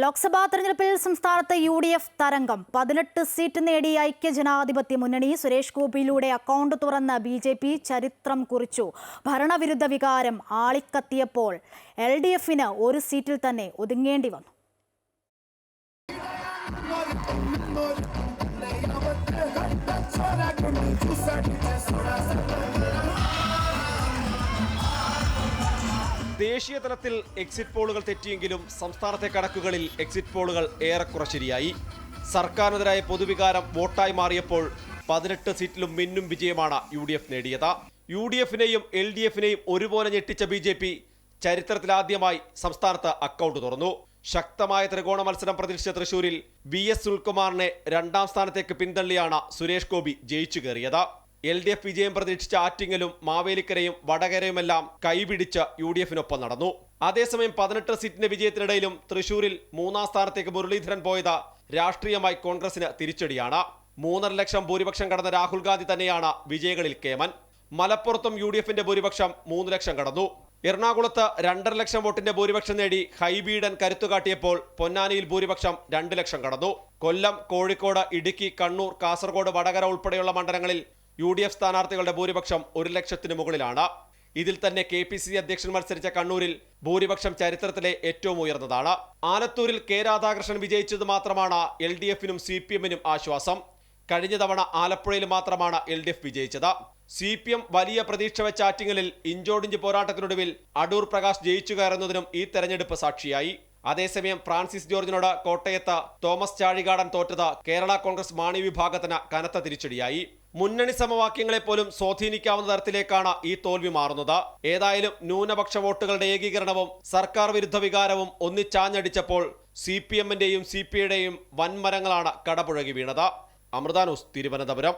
ലോക്സഭാ തെരഞ്ഞെടുപ്പിൽ സംസ്ഥാനത്ത് U D F തരംഗം. പതിനെട്ട് സീറ്റ് നേടി ഐക്യജനാധിപത്യ മുന്നണി സുരേഷ് ഗോപിയിലൂടെ അക്കൗണ്ട് തുറന്ന് ബി ജെ പി ചരിത്രം കുറിച്ചു. ഭരണവിരുദ്ധ വികാരം ആളിക്കത്തിയപ്പോൾ എൽ ഡി എഫിന് ഒരു സീറ്റിൽ തന്നെ ഒതുങ്ങേണ്ടി വന്നു. ദേശീയ തലത്തിൽ എക്സിറ്റ് പോളുകൾ തെറ്റിയെങ്കിലും സംസ്ഥാനത്തെ കണക്കുകളിൽ എക്സിറ്റ് പോളുകൾ ഏറെക്കുറെ ശരിയായി സർക്കാരിനെതിരായ പൊതുവികാരം വോട്ടായി മാറിയപ്പോൾ പതിനെട്ട് സീറ്റിലും മിന്നും വിജയമാണ് യു ഡി എഫ് നേടിയത്. യു ഡി എഫിനെയും എൽ ഡി എഫിനെയും ഒരുപോലെ ഞെട്ടിച്ച ബി ജെ പി ചരിത്രത്തിലാദ്യമായി സംസ്ഥാനത്ത് അക്കൗണ്ട് തുറന്നു. ശക്തമായ ത്രികോണ മത്സരം പ്രതീക്ഷിച്ച തൃശൂരിൽ വി എസ് സുൽകുമാറിനെ രണ്ടാം സ്ഥാനത്തേക്ക് പിന്തള്ളിയാണ് സുരേഷ് ഗോപി ജയിച്ചു കയറിയത്. എൽ ഡി എഫ് വിജയം പ്രതീക്ഷിച്ച ആറ്റിങ്ങലും മാവേലിക്കരയും വടകരയുമെല്ലാം കൈപിടിച്ച് യു ഡി എഫിനൊപ്പം നടന്നു. അതേസമയം പതിനെട്ട് സീറ്റിന്റെ വിജയത്തിനിടയിലും തൃശൂരിൽ മൂന്നാം സ്ഥാനത്തേക്ക് മുരളീധരൻ പോയത് രാഷ്ട്രീയമായി കോൺഗ്രസിന് തിരിച്ചടിയാണ്. മൂന്നര ലക്ഷം ഭൂരിപക്ഷം കടന്ന രാഹുൽ ഗാന്ധി തന്നെയാണ് വിജയങ്ങളിൽ കേമൻ. മലപ്പുറത്തും യു ഡി എഫിന്റെ ഭൂരിപക്ഷം മൂന്ന് ലക്ഷം കടന്നു. എറണാകുളത്ത് രണ്ടര ലക്ഷം വോട്ടിന്റെ ഭൂരിപക്ഷം നേടി ഹൈബീഡൻ കരുത്തുകാട്ടിയപ്പോൾ പൊന്നാനിയിൽ ഭൂരിപക്ഷം രണ്ട് ലക്ഷം കടന്നു. കൊല്ലം കോഴിക്കോട് ഇടുക്കി കണ്ണൂർ കാസർഗോഡ് വടകര ഉൾപ്പെടെയുള്ള മണ്ഡലങ്ങളിൽ യു ഡി എഫ് സ്ഥാനാർത്ഥികളുടെ ഭൂരിപക്ഷം ഒരു ലക്ഷത്തിന് മുകളിലാണ്. ഇതിൽ തന്നെ കെ പി സി അധ്യക്ഷൻ മത്സരിച്ച കണ്ണൂരിൽ ഭൂരിപക്ഷം ചരിത്രത്തിലെ ഏറ്റവും ഉയർന്നതാണ്. ആലത്തൂരിൽ കെ രാധാകൃഷ്ണൻ വിജയിച്ചത് മാത്രമാണ് എൽ ഡി എഫിനും സി പി എമ്മിനും ആശ്വാസം. കഴിഞ്ഞ തവണ ആലപ്പുഴയിൽ മാത്രമാണ് എൽ ഡി എഫ് വിജയിച്ചത്. സി പി എം വലിയ പ്രതീക്ഷ വെച്ച ആറ്റിങ്ങലിൽ ഇഞ്ചോടിഞ്ച് പോരാട്ടത്തിനൊടുവിൽ അടൂർ പ്രകാശ് ജയിച്ചു കയറുന്നതിനും ഈ തെരഞ്ഞെടുപ്പ് സാക്ഷിയായി. അതേസമയം ഫ്രാൻസിസ് ജോർജിനോട് കോട്ടയത്ത് തോമസ് ചാഴികാടൻ തോറ്റത് കേരള കോൺഗ്രസ് മാണി വിഭാഗത്തിന് കനത്ത തിരിച്ചടിയായി. മുന്നണി സമവാക്യങ്ങളെ പോലും സ്വാധീനിക്കാവുന്ന തരത്തിലേക്കാണ് ഈ തോൽവി മാറുന്നത്. ഏതായാലും ന്യൂനപക്ഷ വോട്ടുകളുടെ ഏകീകരണവും സർക്കാർ വിരുദ്ധ വികാരവും ഒന്നിച്ചാഞ്ഞടിച്ചപ്പോൾ സി പി എമ്മിന്റെയും സി പി ഐയുടെയും വൻമരങ്ങളാണ് കടപുഴകി വീണത്. അമൃതാനൂസ് തിരുവനന്തപുരം.